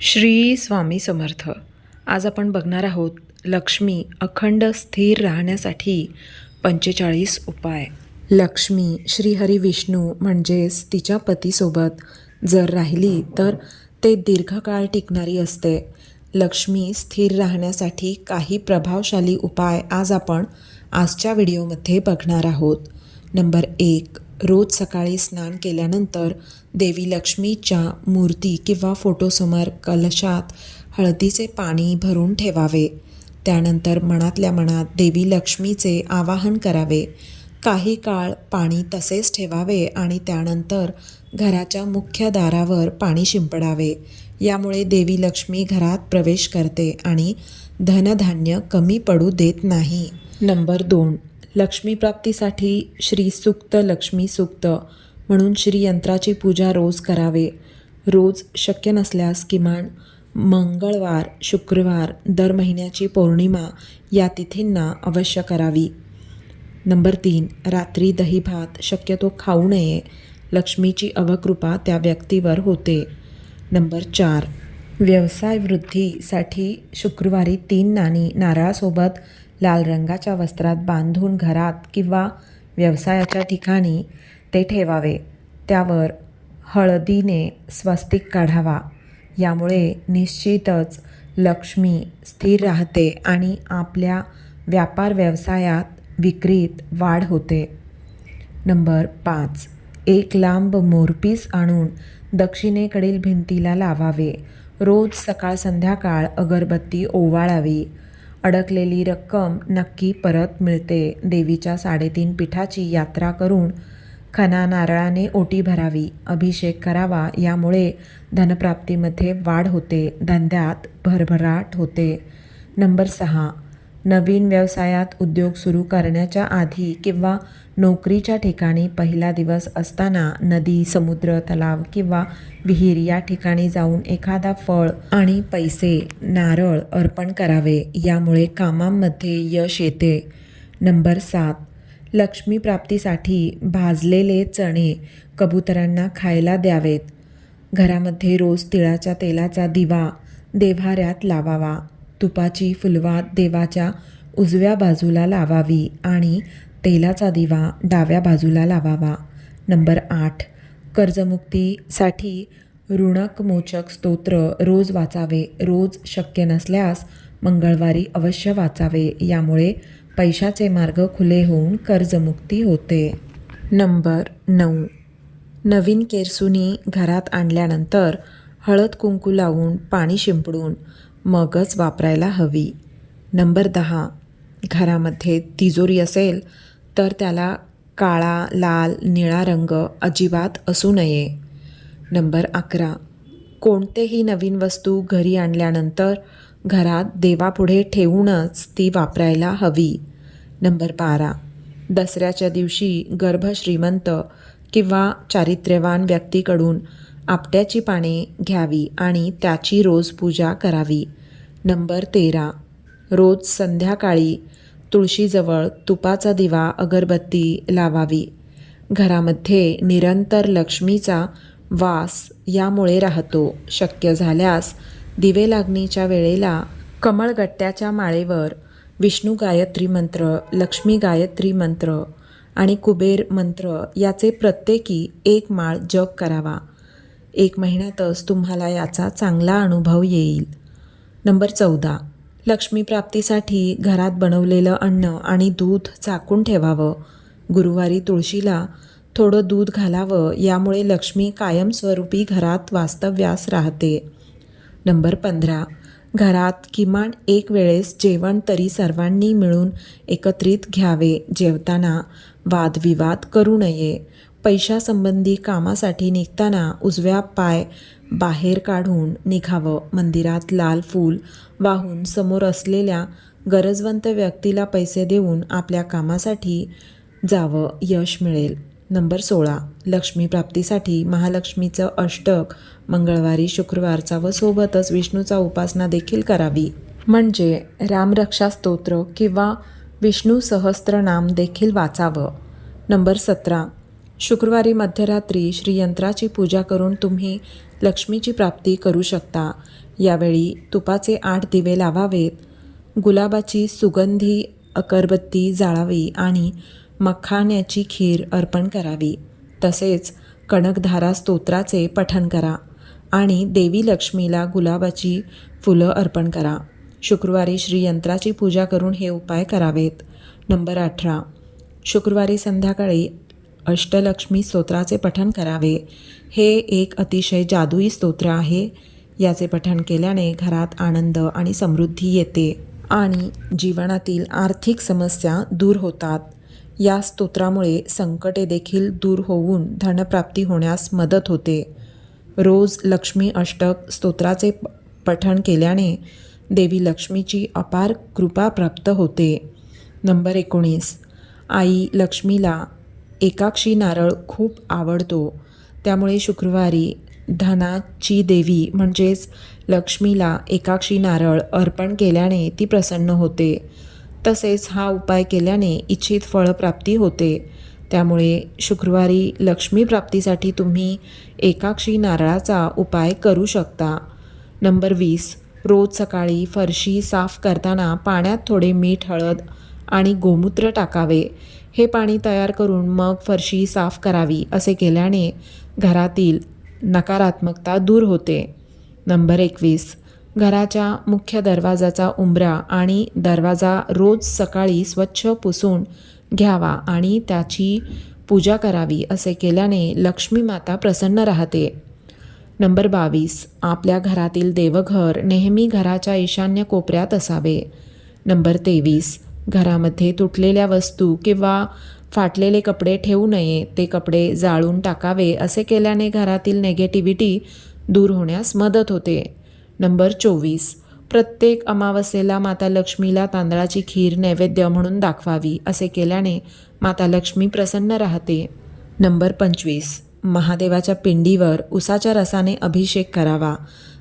श्री स्वामी समर्थ. आज आपण बघणार आहोत लक्ष्मी अखंड स्थिर राहण्यासाठी पंचेचाळीस उपाय. लक्ष्मी श्रीहरी विष्णू म्हणजेच तिच्या पतीसोबत जर राहिली तर ते दीर्घकाळ टिकणारी असते. लक्ष्मी स्थिर राहण्यासाठी काही प्रभावशाली उपाय आज आपण आजच्या व्हिडिओमध्ये बघणार आहोत. नंबर एक रोज सकाळी स्नान केल्यानंतर देवी लक्ष्मीच्या मूर्ती किंवा फोटोसमोर कलशात हळदीचे पाणी भरून ठेवावे. त्यानंतर मनातल्या मनात देवी लक्ष्मीचे आवाहन करावे. काही काळ पाणी तसेच ठेवावे आणि त्यानंतर घराच्या मुख्य दारावर पाणी शिंपडावे. यामुळे देवी लक्ष्मी घरात प्रवेश करते आणि धनधान्य कमी पडू देत नाही. नंबर दोन. लक्ष्मीप्राप्तीसाठी श्रीसूक्त लक्ष्मी सूक्त म्हणून श्रीयंत्राची पूजा रोज करावे. रोज शक्य नसल्यास किमान मंगळवार शुक्रवार दर महिन्याची पौर्णिमा या तिथींना अवश्य करावी. नंबर तीन रात्री दही भात शक्यतो खाऊ नये. लक्ष्मीची अवकृपा त्या व्यक्तीवर होते. नंबर चार व्यवसाय वृद्धीसाठी शुक्रवारी तीन नाणी नारळासोबत लाल रंगाच्या वस्त्रात बांधून घरात किंवा व्यवसायाच्या ठिकाणी ते ठेवावे. त्यावर हळदीने स्वस्तिक काढावा. यामुळे निश्चितच लक्ष्मी स्थिर राहते आणि आपल्या व्यापार व्यवसायात विक्रीत वाढ होते. नंबर पाच. एक लांब मोरपीस आणून दक्षिणेकडील भिंतीला लावावे. रोज सकाळ संध्याकाळ अगरबत्ती ओवाळावी. अडकलेली रक्कम नक्की परत मिळते. देवीच्या साडेतीन पिठाची यात्रा करून खना नारळाने ओटी भरावी. अभिषेक करावा. यामुळे धनप्राप्तीमध्ये वाढ होते. धंद्यात भरभराट होते. नंबर सहा. नवीन व्यवसायात उद्योग सुरू करण्याच्या आधी किंवा नोकरीच्या ठिकाणी पहिला दिवस असताना नदी समुद्र तलाव किंवा विहीर या ठिकाणी जाऊन एखादा फळ आणि पैसे नारळ अर्पण करावे. यामुळे कामांमध्ये यश येते. नंबर सात. लक्ष्मी प्राप्तीसाठी भाजलेले चणे कबुतरांना खायला द्यावेत. घरामध्ये रोज तिळाच्या तेलाचा दिवा देव्हाऱ्यात लावावा. तुपाची फुलवात देवाच्या उजव्या बाजूला लावावी आणि तेलाचा दिवा डाव्या बाजूला लावावा. नंबर आठ. कर्जमुक्तीसाठी ऋणकमोचक स्तोत्र रोज वाचावे. रोज शक्य नसल्यास मंगळवारी अवश्य वाचावे. यामुळे पैशाचे मार्ग खुले होऊन कर्जमुक्ती होते. नंबर नऊ. नवीन केरसुनी घरात आणल्यानंतर हळद कुंकू लावून पाणी शिंपडून मगच वापरायला हवी. नंबर दहा. घरामध्ये तिजोरी असेल तर त्याला काळा लाल निळा रंग अजिबात असू नये. नंबर अकरा. कोणतेही नवीन वस्तू घरी आणल्यानंतर घरात देवापुढे ठेवूनच ती वापरायला हवी. नंबर बारा. दसऱ्याच्या दिवशी गर्भश्रीमंत किंवा चारित्र्यवान व्यक्तीकडून आपट्याची पाने घ्यावी आणि त्याची रोज पूजा करावी. नंबर तेरा. रोज संध्याकाळी तुळशीजवळ तुपाचा दिवा अगरबत्ती लावावी. घरामध्ये निरंतर लक्ष्मीचा वास यामुळे राहतो. शक्य झाल्यास दिवे लागणीच्या वेळेला कमळगट्ट्याच्या माळेवर विष्णू गायत्री मंत्र लक्ष्मी गायत्री मंत्र आणि कुबेर मंत्र याचे प्रत्येकी एक माळ जप करावा. एक महिन्यातच तुम्हाला याचा चांगला अनुभव येईल. नंबर चौदा. लक्ष्मीप्राप्तीसाठी घरात बनवलेलं अन्न आणि दूध चाकून ठेवावं. गुरुवारी तुळशीला थोडं दूध घालावं यामुळे लक्ष्मी कायमस्वरूपी घरात वास्तव्यास राहते. नंबर पंधरा. घरात किमान एक वेळेस जेवण तरी सर्वांनी मिळून एकत्रित घ्यावे जेवताना वादविवाद करू नये. पैशासंबंधी कामासाठी निघताना उजव्या पाय बाहेर काढून निघावं. मंदिरात लाल फूल वाहून समोर असलेल्या गरजवंत व्यक्तीला पैसे देऊन आपल्या कामासाठी जावं यश मिळेल. नंबर सोळा. लक्ष्मीप्राप्तीसाठी महालक्ष्मीचं अष्टक मंगळवारी शुक्रवारचा व सोबतच विष्णूचा उपासना देखील करावी. म्हणजे रामरक्षा स्तोत्र किंवा विष्णू सहस्त्रनाम देखील वाचावं. नंबर सतरा. शुक्रवारी मध्यरात्री श्रीयंत्राची पूजा करून तुम्ही लक्ष्मीची प्राप्ती करू शकता. यावेळी तुपाचे आठ दिवे लावावेत गुलाबाची सुगंधी अगरबत्ती जाळावी आणि मखाण्याची खीर अर्पण करावी. तसेच कणकधारा स्तोत्राचे पठण करा आणि देवी लक्ष्मीला गुलाबाची फुलं अर्पण करा. शुक्रवारी श्रीयंत्राची पूजा करून हे उपाय करावेत. नंबर अठरा. शुक्रवारी संध्याकाळी अष्टलक्ष्मी स्तोत्राचे पठण करावे. हे एक अतिशय जादुई स्तोत्र आहे. याचे पठण केल्याने घरात आनंद आणि समृद्धी येते आणि जीवनातील आर्थिक समस्या दूर होतात. या स्तोत्रामुळे संकटे देखील दूर होऊन धनप्राप्ती होण्यास मदत होते. रोज लक्ष्मी अष्टक स्तोत्राचे पठण केल्याने देवी लक्ष्मीची अपार कृपा प्राप्त होते. नंबर एकोणीस. आई लक्ष्मीला एकाक्षी नारळ खूप आवडतो. त्यामुळे शुक्रवारी धनाची देवी म्हणजेच लक्ष्मीला एकाक्षी नारळ अर्पण केल्याने ती प्रसन्न होते. तसेच हा उपाय केल्याने इच्छित फळप्राप्ती होते. त्यामुळे शुक्रवारी लक्ष्मी प्राप्तीसाठी तुम्ही एकाक्षी नारळाचा उपाय करू शकता. नंबर वीस. रोज सकाळी फरशी साफ करताना पाण्यात थोडे मीठ हळद आणि गोमूत्र टाकावे. हे पाणी तयार करून मग फरशी साफ करावी असे केल्याने घरातील नकारात्मकता दूर होते. नंबर एकवीस. घराच्या मुख्य दरवाजाचा उंबरा आणि दरवाजा रोज सकाळी स्वच्छ पुसून घ्यावा आणि त्याची पूजा करावी असे केल्याने लक्ष्मी माता प्रसन्न राहते. नंबर बावीस. आपल्या घरातील देवघर नेहमी घराच्या ईशान्य कोपऱ्यात असावे. नंबर तेवीस. घरामध्ये तुटलेल्या वस्तू किंवा फाटलेले कपडे ठेवू नये ते कपडे जाळून टाकावे असे केल्याने घरातील नेगेटिव्हिटी दूर होण्यास मदत होते. नंबर चोवीस. प्रत्येक अमावस्येला माता लक्ष्मीला तांदळाची खीर नैवेद्य म्हणून दाखवावी असे केल्याने माता लक्ष्मी प्रसन्न राहते. नंबर पंचवीस. महादेवाच्या पिंडीवर उसाच्या रसाने अभिषेक करावा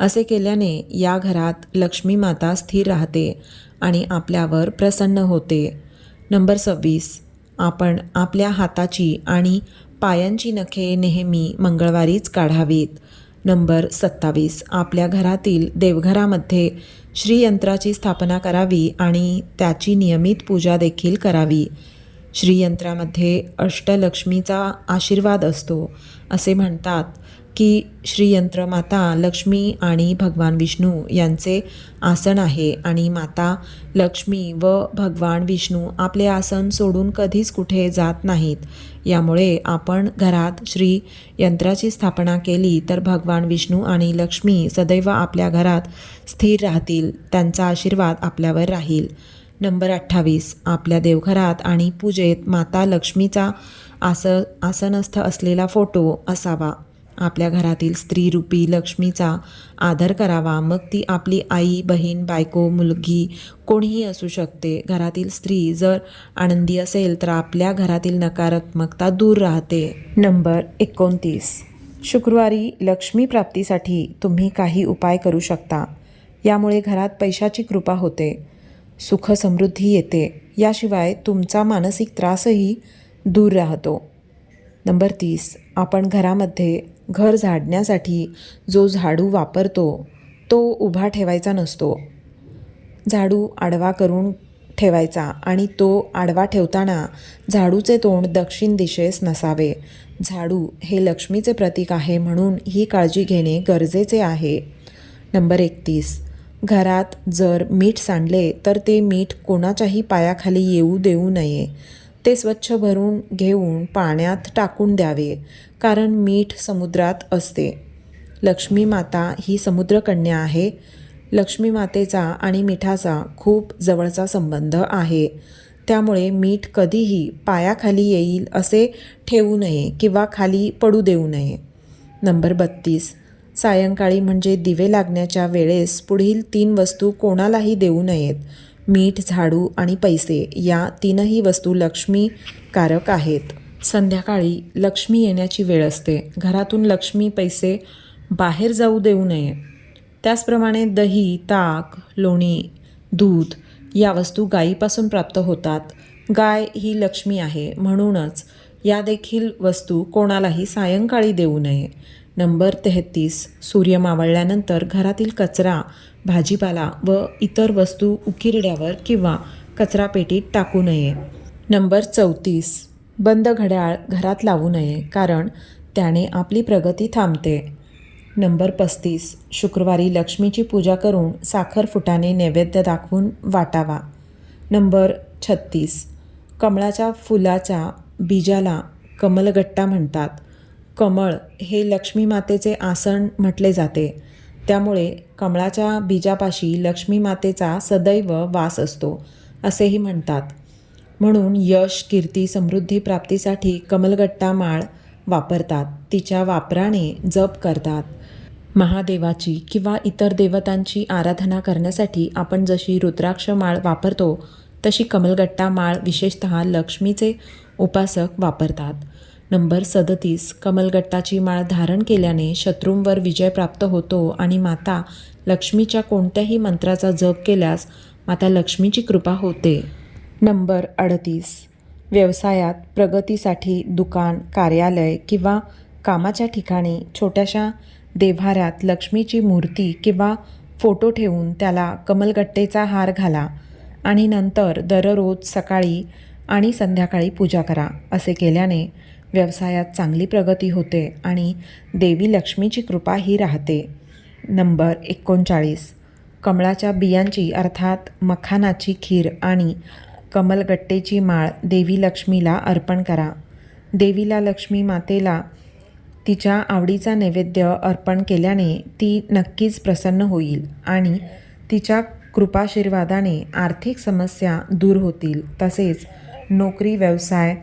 असे केल्याने या घरात लक्ष्मी माता स्थिर राहते. आणि आपल्यावर प्रसन्न होते. नंबर सव्वीस. आपण आपल्या हाताची आणि पायांची नखे नेहमी मंगळवारीच काढावीत. नंबर सत्तावीस. आपल्या घरातील देवघरामध्ये श्रीयंत्राची स्थापना करावी आणि त्याची नियमित पूजा देखील करावी. श्रीयंत्रामध्ये अष्टलक्ष्मीचा आशीर्वाद असतो असे म्हणतात की श्रीयंत्र माता लक्ष्मी आणि भगवान विष्णू यांचे आसन आहे आणि माता लक्ष्मी व भगवान विष्णू आपले आसन सोडून कधीच कुठे जात नाहीत. यामुळे आपण घरात श्री यंत्राची स्थापना केली तर भगवान विष्णू आणि लक्ष्मी सदैव आपल्या घरात स्थिर राहतील त्यांचा आशीर्वाद आपल्यावर राहील. नंबर अठ्ठावीस आपल्या देवघरात आणि पूजेत माता लक्ष्मीचा आस आसनस्थ असलेला फोटो असावा. आपल्या घरातील स्त्रीरूपी लक्ष्मीचा आदर करावा. मग ती आपली आई बहीण बायको मुलगी कोणीही असू शकते. घरातील स्त्री जर आनंदी असेल तर आपल्या घरातील नकारात्मकता दूर राहते. नंबर एकोणतीस. शुक्रवारी लक्ष्मी प्राप्तीसाठी तुम्ही काही उपाय करू शकता. यामुळे घरात पैशाची कृपा होते. सुख समृद्धी येते. याशिवाय तुमचा मानसिक त्रासही दूर राहतो. नंबर तीस. आपण घरामध्ये घर झाडण्यासाठी जो झाडू वापरतो तो उभा ठेवायचा नसतो. झाडू आडवा करून ठेवायचा आणि तो आडवा ठेवताना झाडूचे तोंड दक्षिण दिशेस नसावे. झाडू हे लक्ष्मीचे प्रतीक आहे म्हणून ही काळजी घेणे गरजेचे आहे. नंबर एकतीस. घरात जर मीठ सांडले तर ते मीठ कोणाच्याही पायाखाली येऊ देऊ नये. ते स्वच्छ भरून घेऊन पाण्यात टाकून द्यावे कारण मीठ समुद्रात असते. लक्ष्मी माता ही समुद्रकन्या आहे. लक्ष्मी मातेचा आणि मिठाचा खूप जवळचा संबंध आहे. त्यामुळे मीठ कधीही पायाखाली येईल असे ठेवू नये किंवा खाली पडू देऊ नये. नंबर बत्तीस. सायंकाळी म्हणजे दिवे लागण्याच्या वेळेस पुढील तीन वस्तू कोणालाही देऊ नयेत. मीठ झाडू आणि पैसे या तीनही वस्तू लक्ष्मीकारक आहेत. संध्याकाळी लक्ष्मी येण्याची वेळ असते. घरातून लक्ष्मी पैसे बाहेर जाऊ देऊ नये. त्याचप्रमाणे दही ताक लोणी दूध या वस्तू गायीपासून प्राप्त होतात. गाय ही लक्ष्मी आहे. म्हणूनच या देखील वस्तू कोणालाही सायंकाळी देऊ नये. नंबर तेहतीस सूर्य मावळल्यानंतर घरातील कचरा भाजीपाला व इतर वस्तू उकिरड्यावर किंवा कचरापेटीत टाकू नये. नंबर चौतीस बंद घड्याळ घरात लावू नये कारण त्याने आपली प्रगती थांबते. नंबर पस्तीस शुक्रवारी लक्ष्मीची पूजा करून साखर फुटाने नैवेद्य दाखवून वाटावा. नंबर छत्तीस कमळाच्या फुलाच्या बीजाला कमलगट्टा म्हणतात. कमळ हे लक्ष्मी मातेचे आसन म्हटले जाते. त्यामुळे कमळाच्या बीजापाशी लक्ष्मी मातेचा सदैव वास असतो असेही म्हणतात. म्हणून यश कीर्ती समृद्धी प्राप्तीसाठी कमलगट्टा माळ वापरतात. तिच्या वापराने जप करतात. महादेवाची किंवा इतर देवतांची आराधना करण्यासाठी आपण जशी रुद्राक्ष माळ वापरतो तशी कमलगट्टा माळ विशेषत लक्ष्मीचे उपासक वापरतात. नंबर सदतीस कमलगट्टाची माळ धारण केल्याने शत्रूंवर विजय प्राप्त होतो आणि माता लक्ष्मीच्या कोणत्याही मंत्राचा जप केल्यास माता लक्ष्मीची कृपा होते. नंबर अडतीस व्यवसायात प्रगतीसाठी दुकान कार्यालय किंवा कामाच्या ठिकाणी छोट्याशा देव्हाऱ्यात लक्ष्मीची मूर्ती किंवा फोटो ठेवून त्याला कमलगट्टेचा हार घाला आणि नंतर दररोज सकाळी आणि संध्याकाळी पूजा करा असे केल्याने व्यवसायात चांगली प्रगती होते आणि देवी लक्ष्मीची कृपाही राहते. नंबर एकोणचाळीस. कमळाच्या बियांची अर्थात मखानाची खीर आणि कमलगट्टेची माळ देवी लक्ष्मीला अर्पण करा. देवीला लक्ष्मी मातेला तिच्या आवडीचा नैवेद्य अर्पण केल्याने ती नक्कीच प्रसन्न होईल आणि तिच्या कृपाशीर्वादाने आर्थिक समस्या दूर होतील. तसेच नोकरी व्यवसाय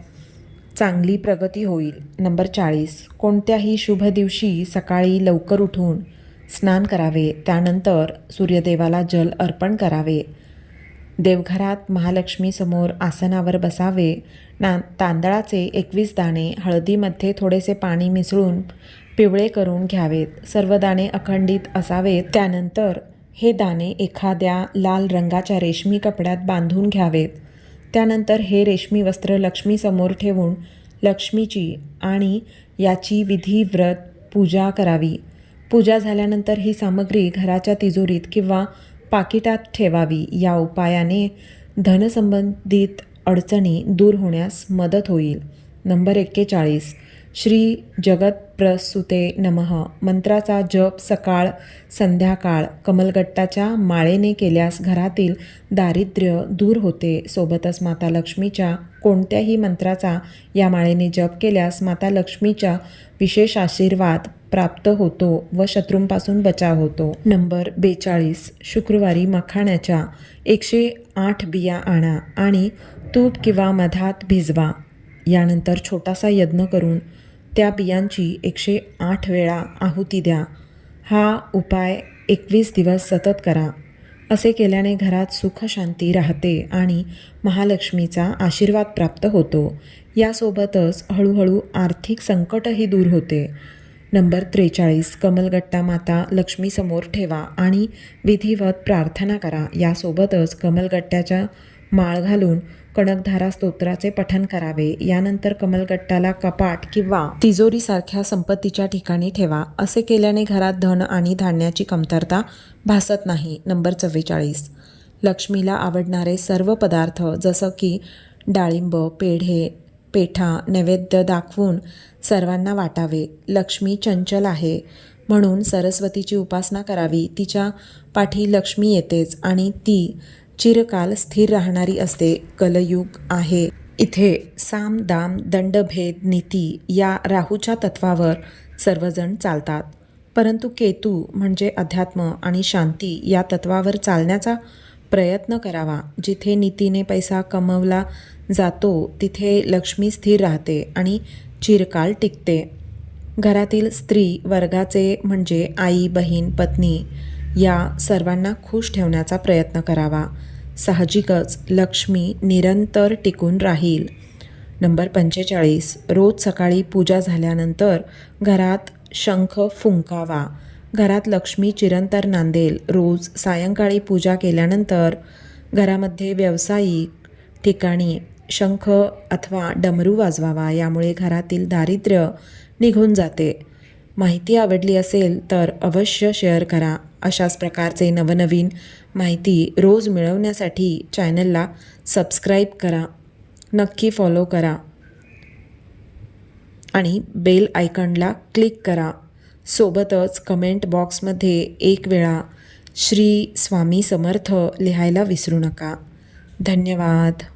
चांगली प्रगती होईल. नंबर चाळीस. कोणत्याही शुभ दिवशी सकाळी लवकर उठून स्नान करावे. त्यानंतर सूर्यदेवाला जल अर्पण करावे. देवघरात महालक्ष्मीसमोर आसनावर बसावे. ना तांदळाचे एकवीस दाणे हळदीमध्ये थोडेसे पाणी मिसळून पिवळे करून घ्यावेत. सर्व दाणे अखंडित असावेत. त्यानंतर हे दाणे एखाद्या लाल रंगाच्या रेशमी कपड्यात बांधून घ्यावेत. त्यानंतर हे रेशमी वस्त्र लक्ष्मीसमोर ठेवून लक्ष्मीची आणि याची विधिव्रत पूजा करावी. पूजा झाल्यानंतर ही सामग्री घराच्या तिजोरीत किंवा पाकिटात ठेवावी. या उपायाने धनसंबंधित अडचणी दूर होण्यास मदत होईल. नंबर एक्केचाळीस. श्री जगतप्रसुते नमः. मंत्राचा जप सकाळ संध्याकाळ कमलगट्टाच्या माळेने केल्यास घरातील दारिद्र्य दूर होते. सोबतच माता लक्ष्मीच्या कोणत्याही मंत्राचा या माळेने जप केल्यास माता लक्ष्मीच्या विशेष आशीर्वाद प्राप्त होतो व शत्रूंपासून बचाव होतो. नंबर बेचाळीस. शुक्रवारी मखाण्याच्या एकशे आठ बिया आणा आणि तूप किंवा मधात भिजवा. यानंतर छोटासा यज्ञ करून त्या बियांची एकशे आठ वेळा आहुती द्या. हा उपाय एकवीस दिवस सतत करा. असे केल्याने घरात सुखशांती राहते आणि महालक्ष्मीचा आशीर्वाद प्राप्त होतो. यासोबतच हळूहळू आर्थिक संकटही दूर होते. नंबर त्रेचाळीस कमलगट्टा माता लक्ष्मीसमोर ठेवा आणि विधिवत प्रार्थना करा. यासोबतच कमलगट्ट्याच्या माळ घालून कणकधारा स्तोत्राचे पठन करावे. यानंतर कमलगट्टाला कपाट किंवा तिजोरीसारख्या संपत्तीच्या ठिकाणी ठेवा. असे केल्याने घरात धन आणि धान्याची कमतरता भासत नाही. नंबर चव्वेचाळीस. लक्ष्मीला आवडणारे सर्व पदार्थ जसं की डाळिंब पेढे पेठा नैवेद्य दाखवून सर्वांना वाटावे. लक्ष्मी चंचल आहे. म्हणून सरस्वतीची उपासना करावी. तिच्या पाठी लक्ष्मी येतेच आणि ती चिरकाल स्थिर राहणारी असते कलयुग आहे. इथे साम दाम दंडभेद नीती या राहूच्या तत्वावर सर्वजण चालतात. परंतु केतू म्हणजे अध्यात्म आणि शांती या तत्वावर चालण्याचा प्रयत्न करावा. जिथे नीतीने पैसा कमवला जातो तिथे लक्ष्मी स्थिर राहते आणि चिरकाल टिकते. घरातील स्त्री वर्गाचे म्हणजे आई बहीण पत्नी या सर्वांना खुश ठेवण्याचा प्रयत्न करावा. साहजिकच लक्ष्मी निरंतर टिकून राहील. नंबर पंचेचाळीस. रोज सकाळी पूजा झाल्यानंतर घरात शंख फुंकावा. घरात लक्ष्मी चिरंतर नांदेल. रोज सायंकाळी पूजा केल्यानंतर घरामध्ये व्यावसायिक ठिकाणी शंख अथवा डमरू वाजवावा. यामुळे घरातील दारिद्र्य निघून जाते. माहिती आवडली असेल तर अवश्य शेअर करा. अशाच प्रकारचे नवनवीन माहिती रोज मिळवण्यासाठी चॅनलला सबस्क्राईब करा. नक्की फॉलो करा. आणि बेल आयकॉनला क्लिक करा. सोबतच कमेंट बॉक्समध्ये एक वेळा श्री स्वामी समर्थ लिहायला विसरू नका. धन्यवाद.